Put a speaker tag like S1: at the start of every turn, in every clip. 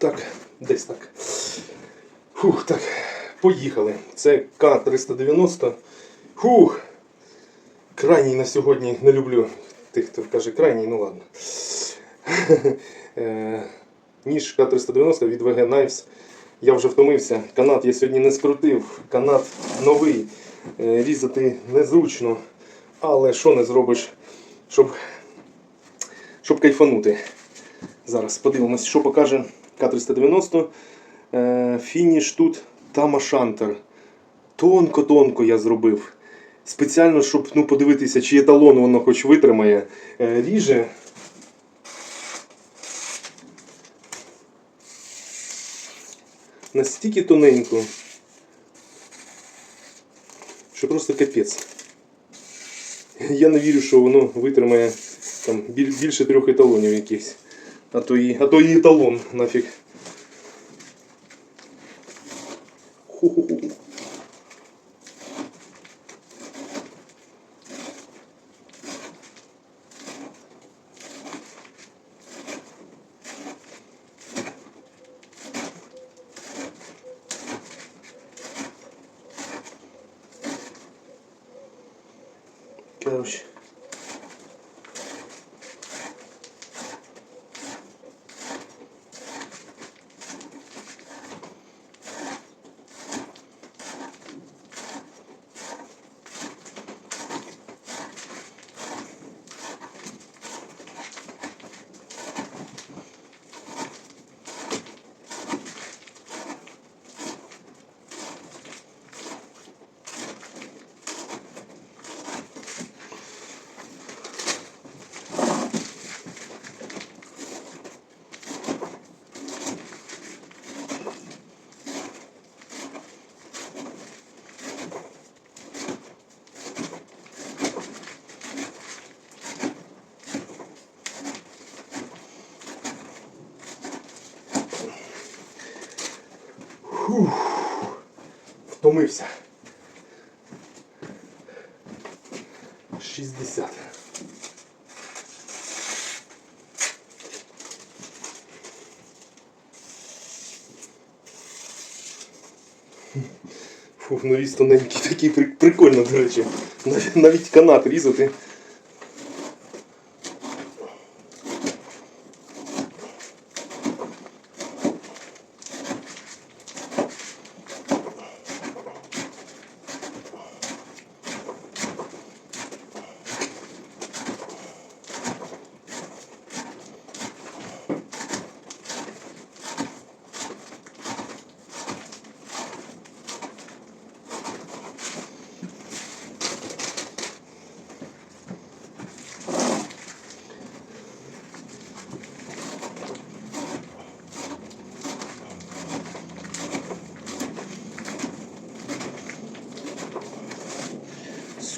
S1: Так, десь так. Фух, так. Поїхали. Це К-390. Фух. Крайній на сьогодні не люблю тих, хто каже крайній, ну ладно. Е, Ніж К-390 від VG Knives. Я вже втомився. Канат я сьогодні не скрутив. Канат новий. Е, Різати незручно. Але що не зробиш, щоб, щоб кайфанути. Зараз подивимось, що покаже К-390. Е, Фініш тут Тамашантер. Тонко-тонко я зробив. Спеціально, щоб ну, подивитися, чи еталон воно хоч витримає. Е, Ріже. Настільки тоненько, що просто капець. Я не вірю, що воно витримає там, більше трьох еталонів якихось. А то і, а то і еталон нафіг. Görmüş. Короче. Втомився. 60. Фух, ну різ тоненький такий при- прикольно, до речі. Навіть канат різати.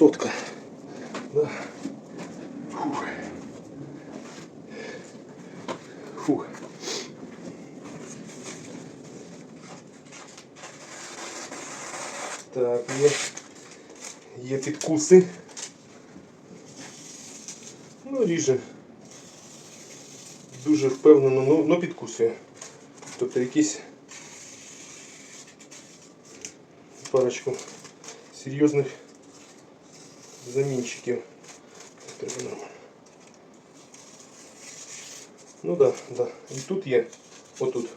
S1: Сотка. Да. Фух. Фух. Так, є, є підкуси. Ну, ріже. Дуже впевнено, ну, ну підкусує. Тобто якісь парочку серйозних замінчиків. Треба нормально. Ну да, да. І тут є. Отут.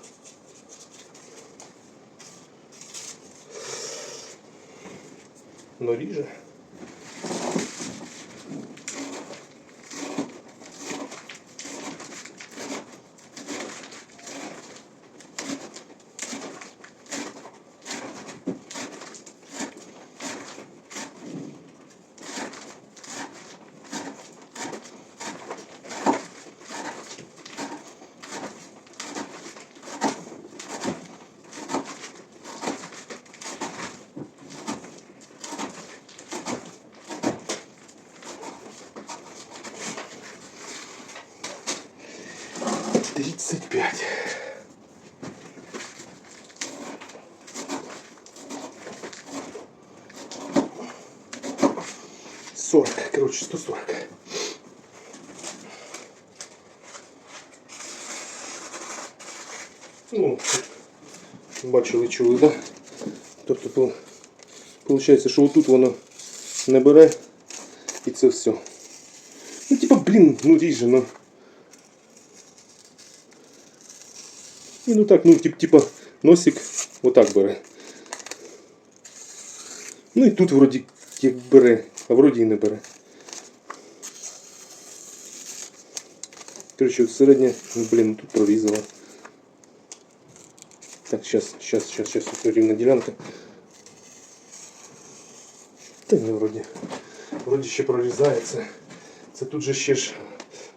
S1: Но ріже. Тридцать пять. Сорок, короче, сто сорок. Ну, бачили, чули, да? Тобто, виходить, що отут воно не бере і це все. Ну, типа, блін, ну ріже, ну. І ну так, ну, тип, типа, носик отак бере. Ну і тут вроді як бере, а вроді і не бере. Короче, от середня, ну, блін, тут прорізала. Так, сейчас, сейчас, сейчас, сейчас, тут рівна ділянка. Та ні, вроді. Вроді ще прорізається. Це тут же ще ж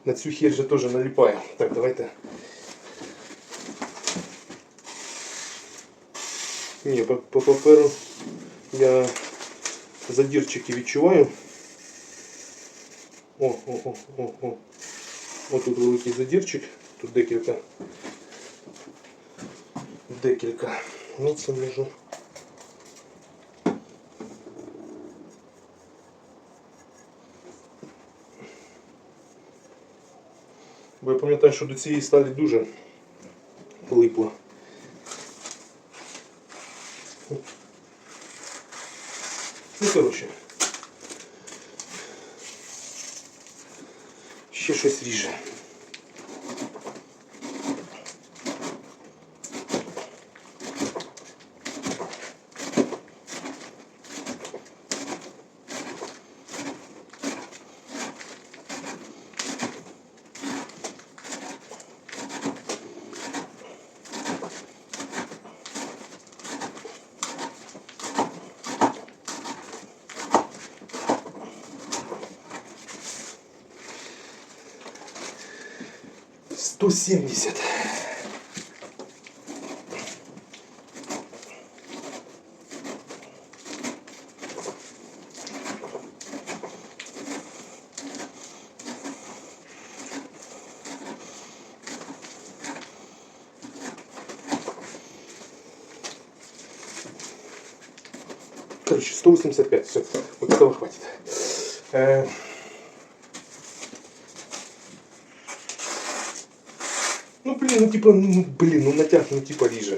S1: на цю хер же теж наліпає. Так, давайте. Ні, по, паперу я задірчики відчуваю. О, о, о, о, о. Ось тут великий задірчик, тут декілька. Декілька. Ну це можу. Бо я пам'ятаю, що до цієї сталі дуже липло. Ну, коротше. Ще щось ріже. Сто семьдесят. Короче, 185, все, вот этого хватит. Блин, ну типа, ну блин, ну натяг, ну типа ріже.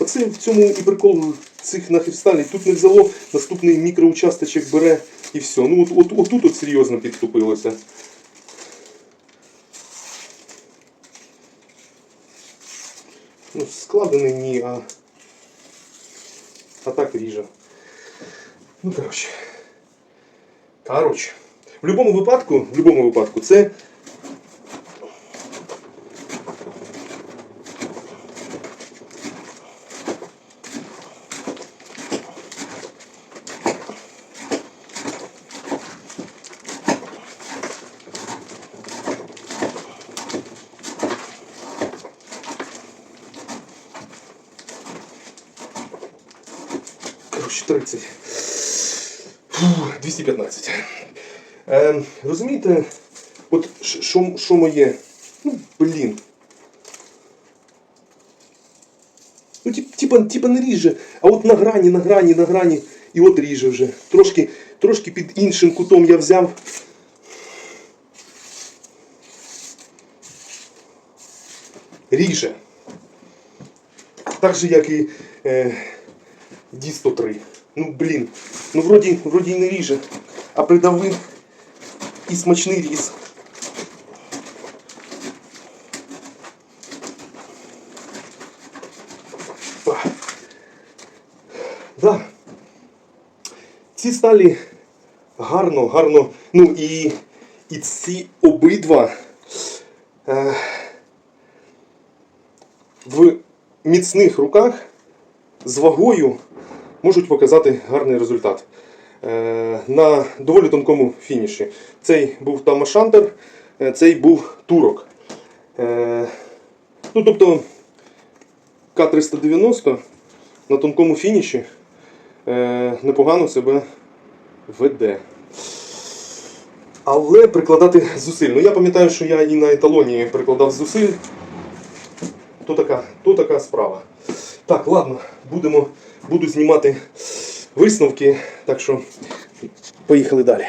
S1: Оце в цьому і прикол цих нахрісталей. Тут не взяло, наступний мікроучасточок бере і все. Ну от, от, отут от серйозно підступилося. Ну, складений ні, а, а так ріже. Ну, коротше. Коротше. В будь-якому випадку, в будь-якому випадку, це. Коротше, 30. Фух, 215. Е, розумієте, от що, що моє. Ну, блін. Ну, тип, типа, типа не ріже, а от на грані, на грані, на грані, і от ріже вже. Трошки, трошки під іншим кутом я взяв. Ріже. Так же, як і е, Ді 103. Ну, блін. Ну, вроді, вроді не ріже, а придавив і смачний різ. Да. Ці сталі гарно, гарно. Ну і, і ці обидва е, в міцних руках з вагою можуть показати гарний результат. Е, на доволі тонкому фініші. Цей був Тамашантер, е, цей був турок. Е, ну, тобто К-390 на тонкому фініші непогано себе веде. Але прикладати зусиль. Ну я пам'ятаю, що я і на еталоні прикладав зусиль. То така, то така справа. Так, ладно, будемо, буду знімати висновки. Так що поїхали далі.